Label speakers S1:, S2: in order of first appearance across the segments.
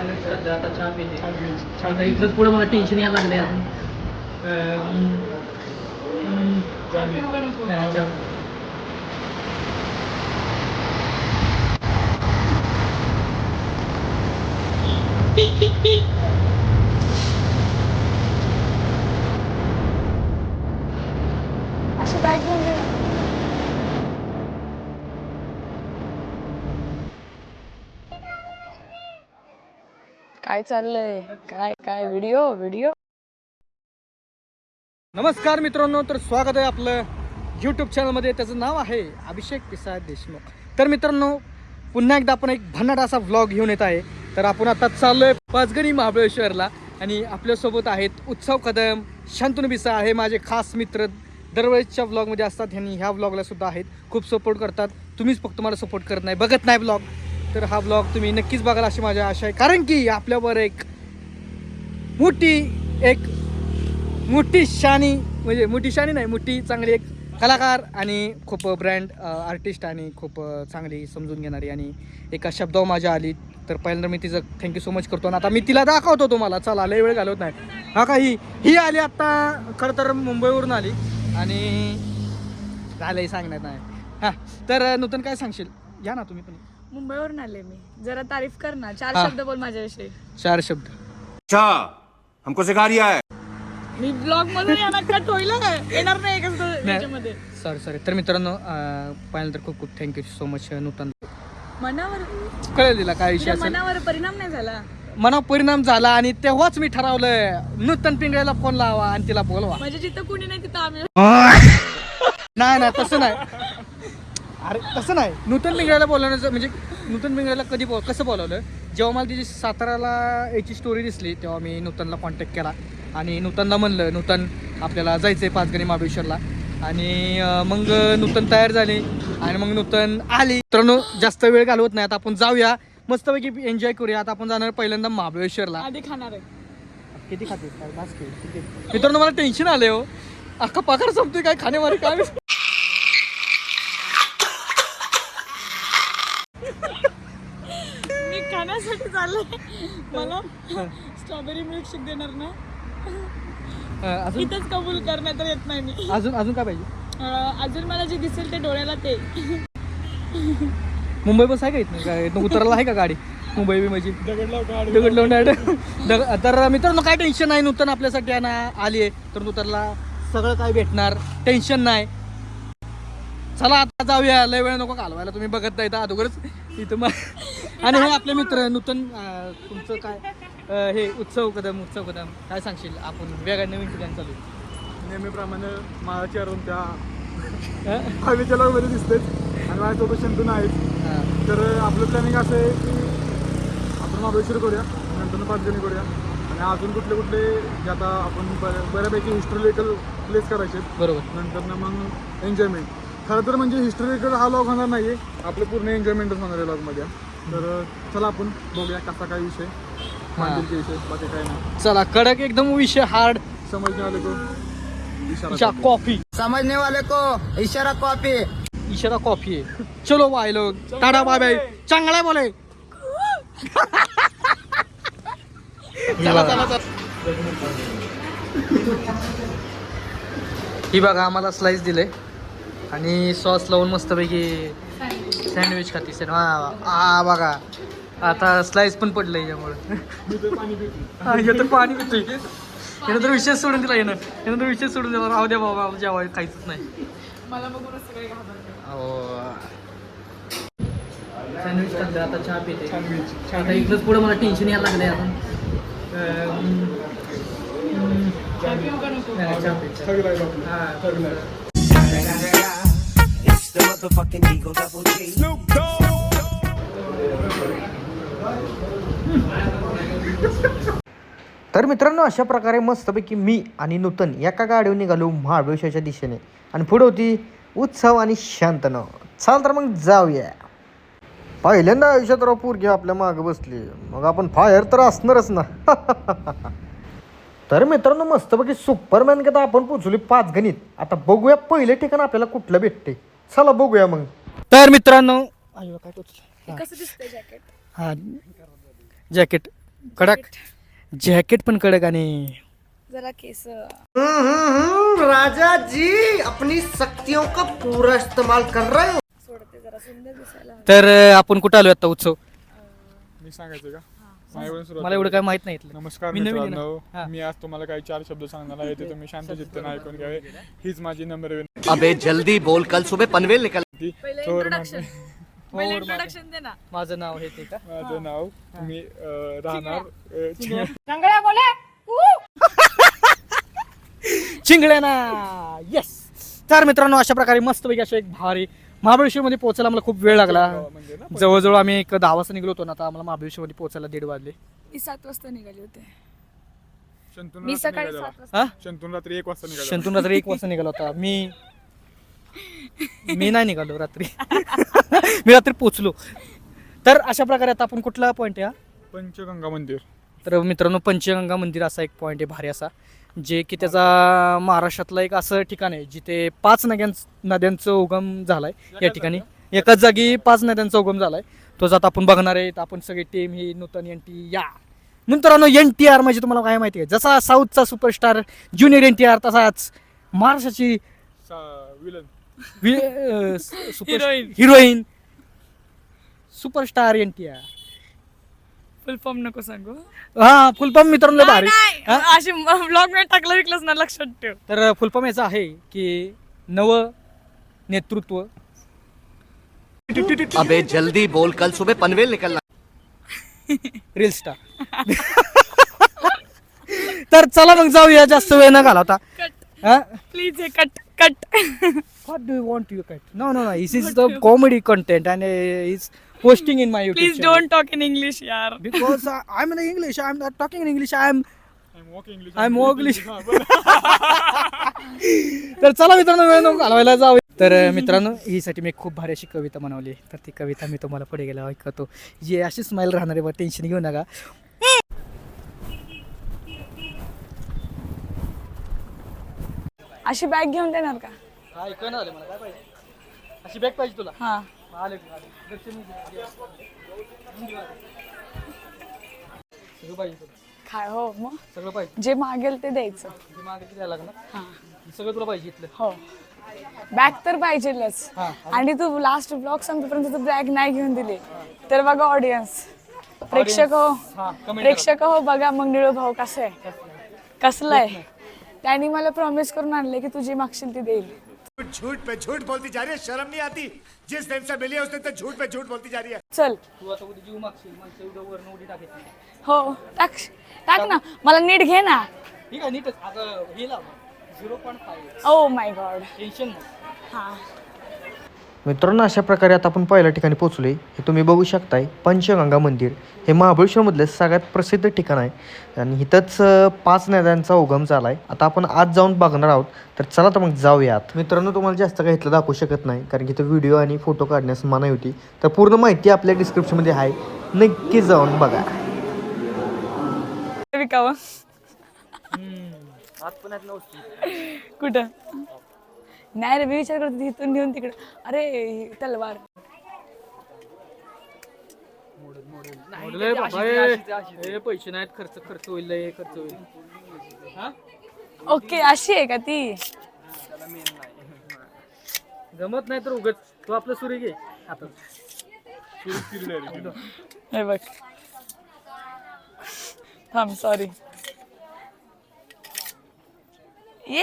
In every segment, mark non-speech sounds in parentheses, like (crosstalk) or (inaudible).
S1: सध्या आता चहा पिते आता पुढे मला टेन्शन यायला लागले अजून
S2: अशी बॅग घेऊन काय चाललंय? काय काय व्हिडिओ व्हिडिओ
S3: नमस्कार मित्रांनो तर स्वागत आहे आपलं यूट्यूब चॅनलमध्ये त्याचं नाव आहे अभिषेक पिसाळ देशमुख. तर मित्रांनो पुन्हा एकदा आपण एक भन्नाट असा व्लॉग घेऊन येत आहे. तर आपण आता चाललो आहे पाचगणी महाबळेश्वरला आणि आपल्यासोबत आहेत उत्सव कदम शांतनु बिसा हे माझे खास मित्र दरवेळेसच्या व्लॉगमध्ये असतात. ह्यांनी ह्या व्लॉगला सुद्धा आहेत. खूप सपोर्ट करतात. तुम्हीच फक्त मला सपोर्ट करत नाही बघत नाही ब्लॉग तर हा ब्लॉग तुम्ही नक्कीच बघाल अशी माझी आशा आहे. कारण की आपल्यावर एक मोठी एक मोठी शानी म्हणजे मोठी शानी नाही मोठी चांगली एक कलाकार आणि खूप ब्रँड आर्टिस्ट आणि खूप चांगली समजून घेणारी आणि एका शब्दावर माझ्या आली. तर पहिल्यांदा मी तिचं थँक्यू सो मच करतो. आणि आता मी तिला दाखवतो तुम्हाला. चला लय वेळ घालवत नाही. हा का ही ही आली आत्ता खरं तर मुंबईवरून आली. आणि झालंही सांगण्यात नाही. हां तर नूतन काय सांगशील? या ना तुम्ही पण.
S2: मुंबईवरून आले मी. जरा तारीफ कर ना. चार
S3: हा.
S2: शब्द बोल माझ्याविषयी.
S3: चार शब्द.
S4: अच्छा हमको सिखा रिया है.
S2: मी ब्लॉग मधून येणार का? टोयला येणार नाही एकच याच्यामध्ये.
S3: सॉरी सॉरी तर मित्रांनो अ, पहिल्यांदा तर खूप खूप थँक्यू सो मच नूतन.
S2: मनावर
S3: कळेल तिला काय विषय
S2: तुझ्या
S3: असेल.
S2: मनावर परिणाम नाही झाला?
S3: मनावर परिणाम झाला आणि तेव्हाच मी ठरवलं नूतन पिंगळ्याला फोन लावा आणि तिला बोलवा.
S2: म्हणजे जिथं कुणी नाही तिथं आम्ही
S3: नाही नाही तसं नाही. अरे तसं नाही. नूतन पिंगळ्याला बोलवण्याचं म्हणजे नूतन पिंगळ्याला कधी बोल कसं बोलवलं? जेव्हा मला तिची साताराला याची स्टोरी दिसली तेव्हा मी नूतनला कॉन्टॅक्ट केला. आणि नूतनला म्हणलं नूतन आपल्याला जायचं आहे पाचगणी महाबळेश्वरला. आणि मग नूतन तयार झाली. आणि मग नूतन आली. मित्रांनो जास्त वेळ घालवत नाही. आता आपण जाऊया. मस्तपैकी एन्जॉय करूया. आता आपण जाणार पहिल्यांदा महाबळेश्वरला.
S2: आधी खाणार आहे.
S3: किती खाते. मित्रांनो मला टेन्शन आले हो. अख्खा पगार संपतोय. काय खाण्यामारी काय
S2: मी मला स्ट्रॉबेरी मिल्कशेक देणार ना.
S3: अं, अजून?
S2: इथंच कबूल करण्यात तर येत नाही मी.
S3: अजून अजून काय पाहिजे?
S2: अं, अजून मला जे दिसेल ते डोळ्याला ते.
S3: मुंबई बस आहे का इथनं? काय इथनं उतरायला आहे का गाडी? मुंबई माझी. दगड लावून direct. दग- तर मित्रांनो काय टेन्शन नाही. नूतन आपल्यासाठी आहे ना आली आहे तर नूतनला सगळं काय भेटणार? टेन्शन नाही. चला आता जाऊया. लय वेळ नको घालवायला. तुम्ही बघत नाही तर अगोदरच इथं मग आणि हे आपले मित्र नूतन अं, तुमचं काय अं, हे उत्सव कदम उत्सव कदम काय सांगशील आपण वेगळ्या नवीन ठिकाणी चालू आहे.
S5: नेहमीप्रमाणे माझ्या चेहऱ्यावरून त्या
S3: हं?
S5: हवेच्या मध्ये दिसतेच आणि माझ्यासोबत शंतून आहेत
S3: हां.
S5: तर आपलं प्लॅनिंग असं आहे की आपण महाबळेश्वर करूया नंतर पाचगणी करूया आणि अजून कुठले कुठले जे आता आपण बऱ्या- बऱ्यापैकी हिस्टॉरिकल प्लेस करायचे आहेत.
S3: बरोबर
S5: नंतर ना मग एन्जॉयमेंट खरं तर म्हणजे हिस्टॉरिकल हा लॉग होणार नाही आहे आपलं पूर्ण एन्जॉयमेंटच होणार आहे लॉगमध्ये तर चला आपण बघूया कसा काय विषय मांडीलचे विषय बाकी काय नाही.
S3: चला कडक एकदम विषय हार्ड
S5: समजणे आले तो इशारा.
S3: कॉफी
S6: समझने वाले को इशारा कॉपी
S3: इशारा कॉफी आहे. चलो भाई लोग टाटा बाय बाय चांगला बोले. चला चला चला. ही बघा आम्हाला स्लाइस दिले आणि सॉस लावून मस्तपैकी सँडविच खाती सर हा हा बघा. आता स्लाइस पण पडलं याच्यामुळे. तर पाणी पितोय. यानं तर विशेष सोडून दिला येणं यानं तर विशेष सोडून दिला. राहू द्या बाबा जेव्हा खायचंच नाही.
S2: मला
S1: सँडविच खाल्लं आता चहा पिते आता इथलंच पुढे मला टेन्शन यायला लागले अजून अं, हम्म,
S2: चहा
S3: तर मित्रांनो अशा प्रकारे मस्तपैकी मी आणि नूतन एका गाडीवर निघालो महाबळेश्वरच्या दिशेने. आणि पुढे होती उत्सव आणि शांतनं चाल तर मग जाऊया. पहिल्यांदा आयुष्यात राव पोरगी आपल्या मागं बसली. मग आपण फायर तर असणारच ना. (laughs) तर मित्रांनो मस्तपैकी सुपरमॅन कदा आपण पोचली पाच गणित. आता बघूया पहिले ठिकाण आपल्याला कुठलं भेटते चला बघूया मग. तर मित्रांनो काय
S2: हे कसं दिसतंय जॅकेट?
S3: हा जॅकेट कडक. जॅकेट. पण कडक आणि
S2: जरा केस
S6: राजा जी अपनी शक्तियों का पूरा इस्तेमाल कर रहे हो.
S2: सोडते जरा सुंदर दिसायला
S3: तर अं, आपण कुठं आलो आता उत्सव?
S5: मी सांगायचं का? माझ्याकडून सुरुवात
S3: मला एवढं काय माहीत नाही इथलं.
S5: नमस्कार
S3: मी नवीन आहे ना.
S5: मित्रांनो.
S3: हा.
S5: मी आज तुम्हाला काही चार शब्द सांगणार आहे ते तुम्ही शांत चित्ताने ऐकून घ्यावे. हीच माझी नंबर
S6: अबे जल्दी बोल. कल सुबह पनवेल निकल.
S2: पहिले
S5: थोर
S2: इंट्रोडक्शन (laughs) पहिले इंट्रोडक्शन दे ना.
S3: माझं नाव हे ते का?
S5: माझं नाव मी अं, राहणार अं, चिंग-
S2: चांगल्या बोले? (laughs)
S3: चिंगड्याना येस तर मित्रांनो अशा प्रकारे मस्तपैकी असं एक भारी महाबळेश्वरमध्ये पोहोचायला मला खूप वेळ लागला.
S5: म्हणजे ना
S3: जवळजवळ आम्ही एक दहा वाजता निघलो होतो ना आता आम्हाला महाबळेश्वरमध्ये पोहोचायला दीड वाजले.
S2: मी सात वाजता निघाले होते.
S5: शंतून
S2: मी
S5: रात्री
S2: सकाळी
S5: निघालेला.
S2: सात वाजता
S3: हा?
S5: शंतून रात्री एक वाजता निघाला
S3: शंतून रात्री एक वाजता निघाला होता. मी मी नाही निघालो रात्री. (laughs) मी रात्री पोचलो तर अशा प्रकारे आता आपण कुठला पॉईंट आहे हा?
S5: पंचगंगा मंदिर.
S3: तर मित्रांनो पंचगंगा मंदिर असा एक पॉईंट आहे भारी असा. जे की त्याचा महाराष्ट्रातला एक असं ठिकाण आहे जिथे पाच नद्यां नद्यांचं उगम झालाय. या ठिकाणी एकाच जागी पाच नद्यांचा उगम झालाय. तो जात आपण बघणार आहे आपण सगळे टीम ही नूतन एन टी या. मित्रांनो एन टी आर म्हणजे तुम्हाला काय माहिती आहे? जसा साऊथचा superstar junior N T R तसाच महाराष्ट्राची (laughs)
S2: Heroine.
S3: Heroine superstar N T R
S2: full form नको सांगू.
S3: हा फुलपम मित्रांनो भारी. हा?
S2: अशी ब्लॉगमध्ये टाकलं विकलंच ना लक्षात ठेव.
S3: तर फुलफॉर्म याचा आहे की नव नेतृत्व.
S6: अबे जल्दी बोल कल सुबह पनवेल निकलना।
S3: रील स्टार तर चला मग जाऊया जास्त वेळ न घालवता.
S2: कट प्लीज हे cut cut
S3: what do you want you cut no no no is is the comedy content and is posting in my
S2: please don't talk in English यार
S3: because I am in English I am not talking in English I am
S5: English
S3: I am English तर चला मित्रांनो वेळ नको घालवायला जाऊ. तर मित्रांनो हीसाठी मी खूप भारी अशी कविता बनवली. तर ती कविता मी तुम्हाला पुढे गेला ऐकतो. जी अशी स्माईल राहणार आहे बा टेन्शन घेऊ नका.
S2: अशी बॅग घेऊन देणार का?
S3: हा ऐकून आले मला काय पाहिजे? अशी बॅग पाहिजे तुला.
S2: हा.
S3: आले. सगळं पाहिजे तुला.
S2: हो मग?
S3: सगळं पाहिजे.
S2: जे मागेल ते द्यायचं.
S3: जे मागे किती द्यायला लागणार.
S2: हा.
S3: सगळं तुला पाहिजे इथलं.
S2: हो. बॅग तर पाहिजेलच.
S3: हा
S2: आणि तू लास्ट ब्लॉग संपेपर्यंत तू बॅग नाही घेऊन दिली. तर बघा ऑडियन्स प्रेक्षक हो.
S3: हा कमेंट
S2: प्रेक्षक हो बघा मग निळू भाऊ कसं आहे. कसलं आहे? त्यांनी मला प्रॉमिस करून आणले की तू जी मागशील ती देईल.
S7: झूठ पे झूठ बोलती जा रही है शर्म नहीं आती। जिस दिन से मिली है उस दिन से झूठ पे झूठ बोलती जा रही है।
S2: चल।
S3: तू आता उद्या जीव मागशील? माणसं उद्या वरनं उडी टाकायची.
S2: हो टाक टाक ना. मला नीट घे ना.
S3: ठीक आहे नीटच. आता हे लाव. Zero point five
S2: oh my God
S3: tension नाही.
S2: हा.
S8: मित्रांनो अशा प्रकारे आता आपण पहिल्या ठिकाणी पोहोचलोय. हे तुम्ही बघू शकताय पंचगंगा मंदिर. हे महाबळेश्वरमधलं सगळ्यात प्रसिद्ध ठिकाण आहे. आणि इथंच पाच नद्यांचा उगम झाला आहे आता आपण आज जाऊन बघणार आहोत. तर चला तर मग जाऊयात. मित्रांनो तुम्हाला जास्त काही इथलं दाखवू शकत नाही कारण की इथं व्हिडिओ आणि फोटो काढण्यास मनाई होती. तर पूर्ण माहिती आपल्या डिस्क्रिप्शनमध्ये आहे. नक्की जाऊन बघा.
S2: विकावं कुठं? नाही रे मी विचार करते इथून घेऊन तिकडे. अरे ही तलवार.
S3: बाबा, पैसे नाहीत खर्च खर्च होईल लय खर्च होईल. हा?
S2: ओके अशी आहे का ती?
S3: जमत नाही तर उगत तू आपलं सुरी घे. आता.
S2: हे बघ. थांब सॉरी ये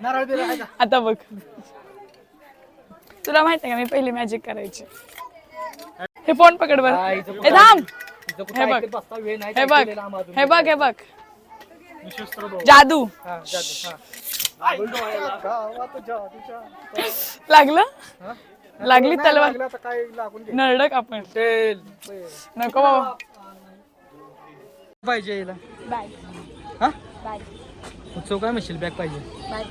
S3: नारळ बिरळ आहे का?
S2: आता बघ. तुला माहीत आहे का मी पहिली मॅजिक करायची? हे फोन पकड बर.
S3: हा,
S2: हे थांब.
S3: तिचं कुठं हे
S2: बघ.
S3: ऐकत बसता वेळ नाही
S2: हे बघ.
S3: अजून.
S2: हे बघ हे बघ. जादू.
S3: हा, जादू, हा.
S2: लागलं लागली?
S3: नाही
S2: तलवार?
S3: लागलं आता काय लागून घे.
S2: नरडक आपण.
S3: तेल
S2: नको बाबा.
S3: पाहिजे
S2: बाय.
S3: हा?
S2: बाय.
S3: उत्सव काय म्हणशील? बॅग पाहिजे.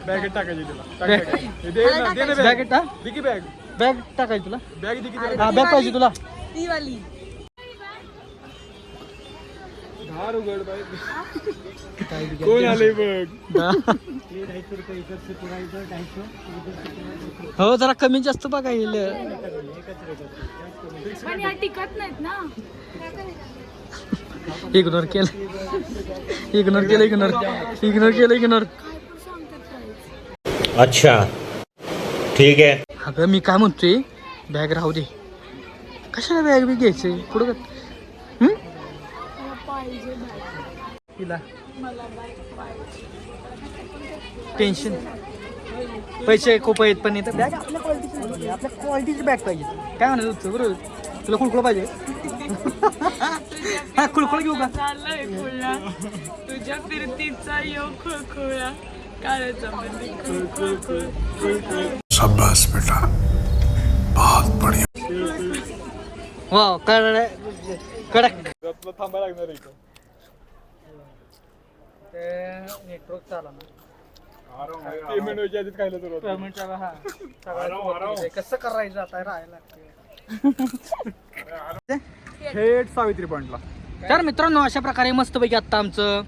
S5: बॅगेत टाकायची तुला. टाक,
S3: बॅग
S5: टाक. हे दे ना, दे ना
S3: बॅग
S5: बॅग
S3: आहे का?
S5: दिकी बॅग
S3: बॅग टाकायची तुला?
S5: बॅग दिकी
S3: हा बॅग पाहिजे तुला.
S2: ती वाली
S5: दार उघड बाई. कोण आले बघ?
S3: हो. जरा कमी जास्त बघा येईल
S2: पण या टिकत नाहीत ना.
S3: इग्नोर केलं. इग्नोर केलं इग्नोर इग्नोर केलं इग्नोर
S4: अच्छा. ठीक है
S3: अगं मी काय म्हणतोय? बॅग राहू दे. कशाला बॅग बी घ्यायचे? पुढं का. तिला टेन्शन पैसे खूप आहेत पण इथं बॅग आपल्या क्वालिटीची आपल्या क्वालिटीची बॅग पाहिजे. काय म्हणत होतं बरोबर तुला कुळकुळ पाहिजे? (laughs) हा कुळकुळ घेऊ का?
S2: चाललंय खुळा. तुझ्या फिरतीचा योग खुळखुळा. काळाचा मध्ये खुळखुळ खुळ
S7: शाबाश बेटा. बहुत बढ़िया.
S3: वा कडक कडक.
S5: तुला थांबायला लागणार आहे इथं.
S3: नेटवर्क चाला
S5: पेमेंट व्हायच्या आधीच खायला सुरुवात
S3: पेमेंट हा. कसं करायचं आता? राहायला (laughs)
S5: थेट सावित्री पॉइंटला.
S3: तर मित्रांनो अशा प्रकारे मस्तपैकी आत्ता आमचं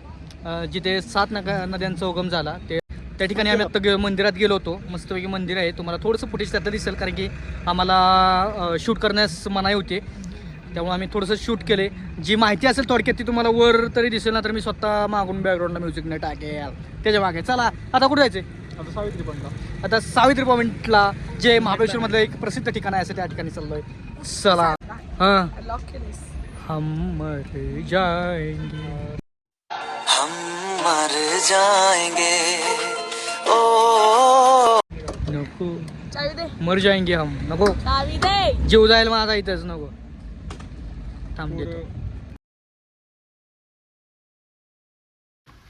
S3: अं, जिथे सात नग नद्यांचा उगम झाला ते त्या ठिकाणी आम्ही आत्ता गे- मंदिरात गेलो होतो. मस्तपैकी मंदिर आहे. तुम्हाला थोडंसं फुटेज त्यातलं दिसेल कारण की आम्हाला शूट करण्यास मनाई होते. त्यामुळे आम्ही थोडंसं शूट केले. जी माहिती असेल थोडक्यात ती तुम्हाला वर तरी दिसेल ना तर मी स्वतः मागून बॅकग्राऊंडला म्युझिक नाही टाकेल. त्याच्यामागे. चला आता कुठे जायचे
S5: आता सावित्री पॉइंटला.
S3: आता सावित्री पॉइंटला जे महाबळेश्वरमधलं एक प्रसिद्ध ठिकाण आहे असं त्या ठिकाणी चाललोय. चला. हां।
S2: लॉक
S3: हम मर जाएंगे।
S6: हम मर जाएंगे। ओ।
S3: नको।
S2: चावी दे।
S3: मर जाएंगे हम नको।
S2: चावी दे।
S3: जीव जाईल माझा इथंच नको। थांब देतो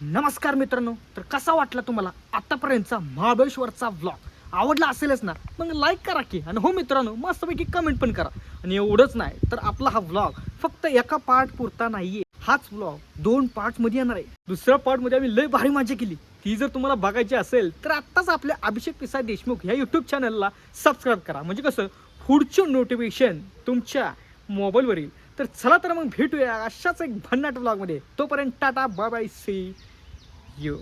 S3: नमस्कार मित्रांनो तर कसा वाटला तुम्हाला आतापर्यंतचा महाबळेश्वरचा व्लॉग आवडला असेलच ना मग लाईक करा की. आणि हो मित्रांनो मस्तपैकी कमेंट पण करा. आणि एवढंच नाही तर आपला हा व्लॉग फक्त एका पार्ट पुरता नाहीये. हाच व्लॉग दोन पार्टमध्ये येणार आहे. दुसऱ्या पार्टमध्ये आम्ही लय भारी मजा केली. ती जर तुम्हाला बघायची असेल तर आत्ताच आपल्या अभिषेक पिसाय देशमुख या युट्यूब चॅनलला सबस्क्राईब करा. म्हणजे कसं पुढचं नोटिफिकेशन तुमच्या मोबाईलवर येईल तर चला तर मग भेटूया अशाच एक भन्नाट व्लॉगमध्ये तोपर्यंत tata bye bye see you